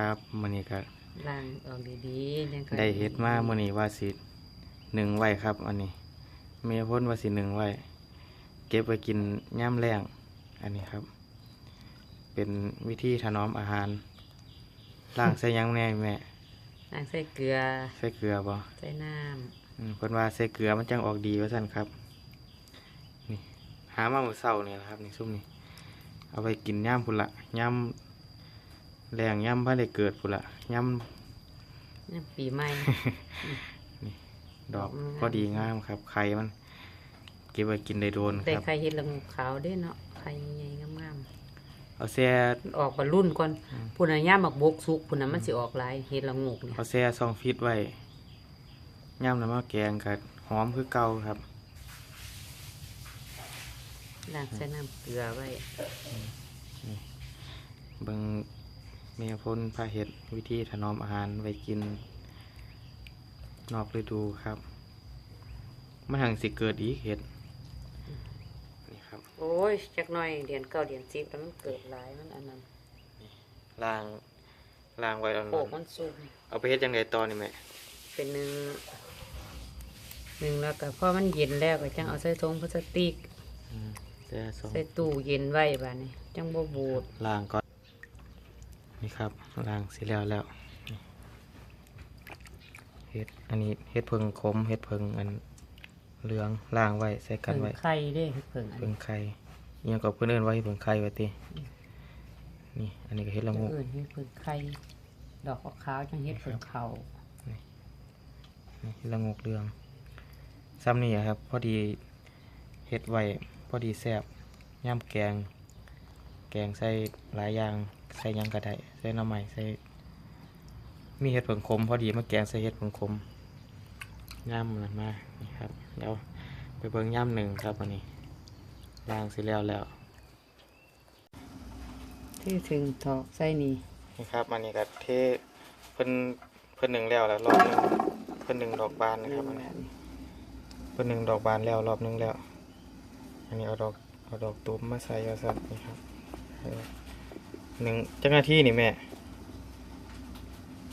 ครับมื้อนี้ก็ล้างออกดีๆยังค่อยได้เฮ็ดมามื้อนี้ว่าสิหนึ่งไว้ครับ อันนี้เมียพ้นว่าสิหนึ่งไว้ เก็บไว้กินย่ำแรงอันนี้ครับ เป็นวิธีถนอมอาหารล้างใส่หยังแน่แม่ล้างใส่เกลือ ใส่เกลือบ่ใส่น้อืมเพิ่นว่าใส่เกลือมันจังออกดีว่าซั่นครับ นี่ หามาเมื่อเช้านี่ล่ะครับ นี่ซุ่มนี่เอาไปกินย่ำพุ่นละย่ำ แรงย่ำบ่ได้เกิดพุ่นละย่ำำน้ำปีใหม่ดอกดอกมันงามพอดีงามครับ ไข่มัน เก็บไว้กินได้โดนแต่ครับไข่เห็ดละงูขาวเด้เนาะไข่ใหญ่ๆงามเอาแซ่ๆมันออกบรรรุ่นก่อนอืมพุ่นน่ะย่ามบักบกสุกพุ่นน่ะมันสิออกหลายเห็ดละงูเนี่ยเอาแซ่ซองฟิตไว้ย่ำน้ำมาแกงกับหอมคือเก่าครับ ล้างใส่น้ำเกลือไว้เบิง เมียพ้นพาเห็ดวิธีถนอมอาหารไว้กิน นอกฤดูครับ มันหังสิเกิดอีกเห็ดนี่ครับโอ้ยจักหน่อยเดือนเก้าเดือนสิบแล้วมันเกิดหลายมันอันนั้นล้างล้างไว้แล้วโปกมันสุกเอาไปเฮ็ดยังไงตอนนี่แม่เป็นหนึ่งหนึ่งแล้วก็พอมันเย็นแล้วก็จังเอาใส่ถุงพลาสติก อืมแซ่ซองใส่ตู้เย็นไว้บาดนี้จังบ่บูดล้างก่อน นี่ครับล้างเสร็จแล้วแล้วนี่เฮ็ดอันนี้เฮ็ดเพิงขมเฮ็ดเพิงอันเหลืองล้างไว้ใส่กันเพิ่งไว้ไข่เด้เพิ่งอันเพิงไข่อิหยังก็เพิ่นเอิ้นว่าเฮ็ดเพิงไข่ไว้ตินี่ อันนี้ก็เฮ็ดละงูอื่นเฮ็ดเพิ่งไข่ดอกขาวๆจังเฮ็ดเพิ่งเขานี่เฮ็ดละงูเหลืองซ้ำนี่อะครับ พอดีเฮ็ดไว้พอดีแซ่บย่ำแกง แกงใส่หลายอย่าง ใส่หยังก็ได้ใส่หน่อไม้ใส่มีเห็ดผงคมพอดีมาแกงใส่เห็ดผงคมย่ำมันมานี่ครับแล้วไปเบิ่งย่ำหนึ่งครับวันนี้ล้างเสร็จแล้วแล้วที่ถึงถอกใส่นี่นี่ครับอันนี้ก็เทเพิ่นเพิ่นหนึ่งแล้วแล้วรอบหนึงเพิ่นหนึ่งดอกบานนะครับอันนี้เพิ่นหนึ่งดอกบานแล้วรอบหนึงแล้ว อันนี้เอาดอกเอาดอกตุ้มมาใส่เอาสัตว์นี่ครับเออ หนึ่งจังหน้าที่นี่แม่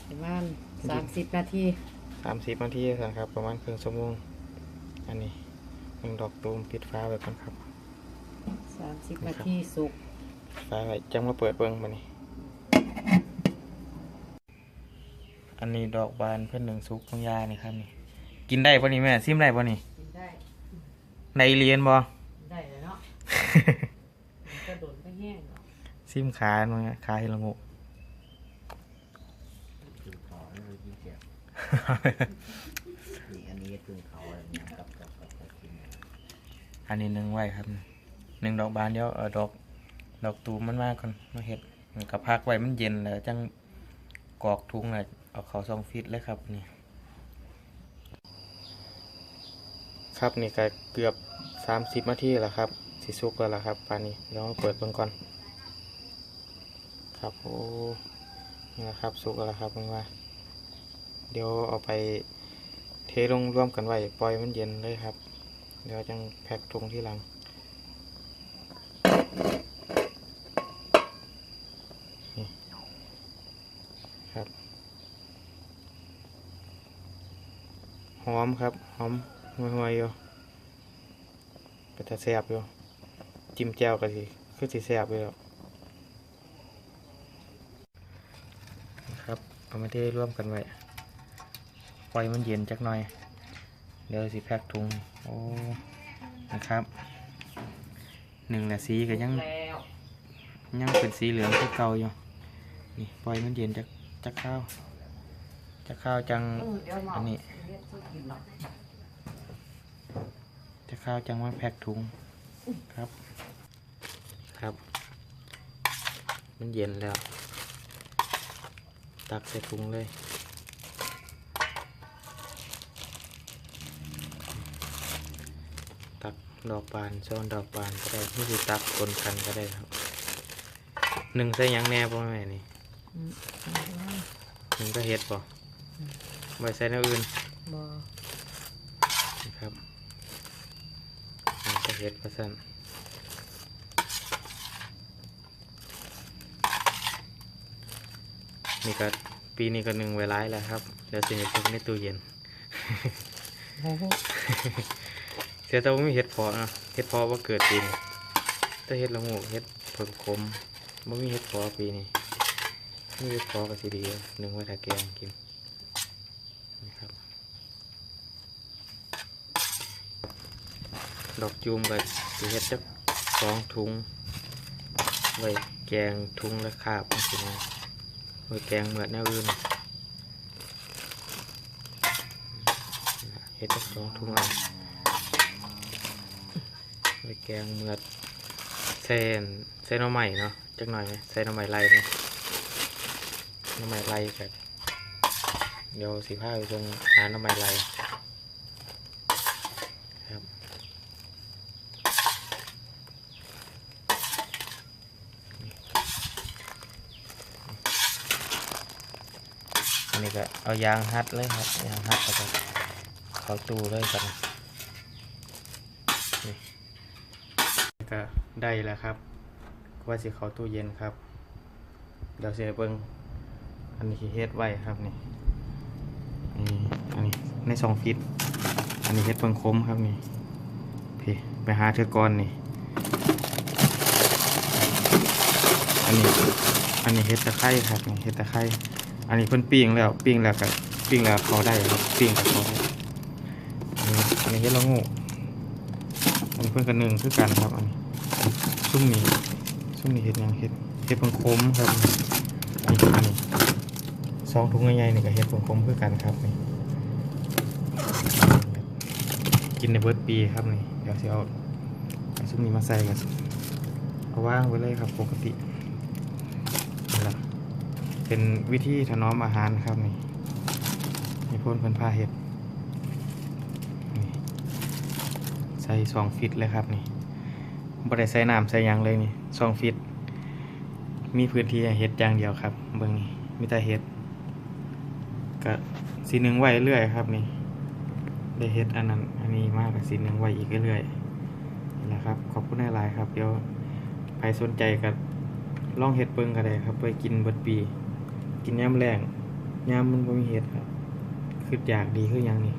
ประมาณสามสิบนาทีสามสิบนาทีสันครับ ประมาณครึ่งชั่วโมง อันนี้หนึ่งดอกตูมปิดฟ้าไว้ก่อนครับสามสิบนาทีสุกฟ้าไว้จังมาเปิดเบิ้งมานี่อันนี้ดอกบานเพื่อนหนึ่งซุกของยานี่ครับนี่ กินได้ปะนี่แม่ซิมได้ปะนี่กินได้ในเรียนบ่ ได้แล้วเนาะมันก็โดนก็แห้งเนาะ ซิมขาเนาะขาเฮละงูคือเขาแล้วเรายิ่งเจ็บนี่อันนี้คือเขาอะไรเงี้ยกับกับกับกับกินนี่ยอันนี้หนึ่งไว้ครับหนึ่งดอกบานเดียวเอาดอกดอกตูมมันมากก่อนมาเห็ดกับพักไว้มันเย็นแล้วจังกรอกทุงเลยเอาเขาซองฟิตเลยครับนี่ครับนี่ก็เกือบสามสิบนาทีแล้วครับ สิสุกแล้วล่ะครับปานนี้เดี๋ยวเปิดเบิ่งก่อน ครับโอ้นี่นะครับสุกแล้วครับเพิ่งว่า เดี๋ยวเอาไปเทลงร่วมกันไว้ปล่อยมันเย็นเลยครับ เดี๋ยวจังแพ็กถุงที่หลังนี่ครับหอมครับหอมห่วยๆอยู่เป็นตาแซ่บอยู่จิ้มแจ่วก็สิคือสิแซ่บอยู่แล้วนะครับ เอามาเทร่วมกันไว้ปล่อยมันเย็นจักหน่อย เดี๋ยวสิแพ็กถุงโอ้นะครับหนึ่งนาสีก็ยังแล้วยังเป็นสีเหลืองที่เก่าอยู่นี่ปล่อยมันเย็นจากจากข้าวจากข้าวจังเออเดี๋ยวหมออันนี้เรียกสู้กินหรอกจากข้าวจังว่าแพ็กถุงครับ ครับ มันเย็นแล้ว ตักใส่ถุงเลยตักดอกบานซ้อนดอกบานก็ได้ที่สิตักคนกันก็ได้ครับหนึ่งใส่หยังแน่ป่ะแม่นี่อืมหนึ่งก็เฮ็ดป่ะไว้ใส่แนวอื่นบ่นะครับหนึ่งก็เฮ็ดประสัน นี่ก็ปีนี้ก็หนึ่งไว้ร้ายแล้วครับเดี๋ยวสิเห็ดเพิ่งในตู้เย็นเสียแต่ว่ามีเห็ดเพอเนาะเห็ดเพอว่าเกิดปีนี้แต่เห็ดละโงูกเห็ดเพิ่งคมบ่มีเห็ดเพอปีนี้มีเห็ดเพอก็สิดีอยู่หนึ่งไว้ถ้าแกงกินนี่ครับดอกจูมก็สิเฮ็ดจักสองถุงไว้แกงถุงละคาบจังซี่นะ มือแกงเหมือดแนวอื่นเฮ็ดสองถุงเอามือแกงเหมือดเส้นเส้นหน่อใหม่เนาะจักหน่อยไหมเส่หน่อใหม่ไรเนี่ยหน่อใหม่ไรกันเดี๋ยวสีผ้าไปส่งหาหน้ำใหม่ไรครับ อั นนี้ก็เอายางฮัดเลยครับยางฮัดแล้วก็เขาตู้เลยกันนี่ก็ได้แล้วครับ ว่าสิเขาตู้เย็นครับ เดี๋ยวเสียเบิ้งอันนี้คือเฮ็ดไว้ครับนี่นี่อันนี้ในสองฟิต อันนี้เฮ็ดเบิ้งคมครับนี่พี่ไปหาเธอก่อนนี่ อันนี้ อันนี้เฮ็ดตะไคร้ครับนี่เฮ็ดตะไคร้ อันนี้เพิ่นปิ้งแล้วปิ้งแล้วก็ปิ้งแล้วเขาได้ครับปิ้งกับเขาได้อันนี้อันนี้เฮ็ดละงูอันนี้เพิ่นกันหนึ่งคือกันครับอันนี้ซุ่มนี้ซุ่มนี้เฮ็ดยังเฮ็ดเฮ็ดเพิ่งคมครับนี่อันนี้สองถุงใหญ่ๆนี่ก็เฮ็ดเพิ่งคมคือกันครับนี่กินในเบิร์ดปีครับนี่เดี๋ยวสิเอาซุ่มนี้มาใส่กันเอาว่างไว้เลยครับปกติ เป็นวิธีถนอมอาหารครับนี่มีพ่นเพิ่นพาเห็ดนี่ใส่สองฟิตเลยครับนี่บ่ได้ใส่น้ำใส่ยังเลยนี่สองฟิต มีพื้นที่เห็ดอย่างเดียวครับเบิ่งนี่มีแต่เห็ดก็สีหนึ่งไว้เรื่อยครับนี่ได้เห็ดอันนั้นอันนี้มากสีหนึ่งไว้อีกเรื่อยนี่แหละครับ ขอบคุณหลายๆครับ เดี๋ยวใครสนใจก็ลองเห็ดเบิ่งก็ได้ครับ ไปกินเบิดปี กินยามแรงยามมันบ่มีเห็ดครับคืออยากดีคือหยังนี่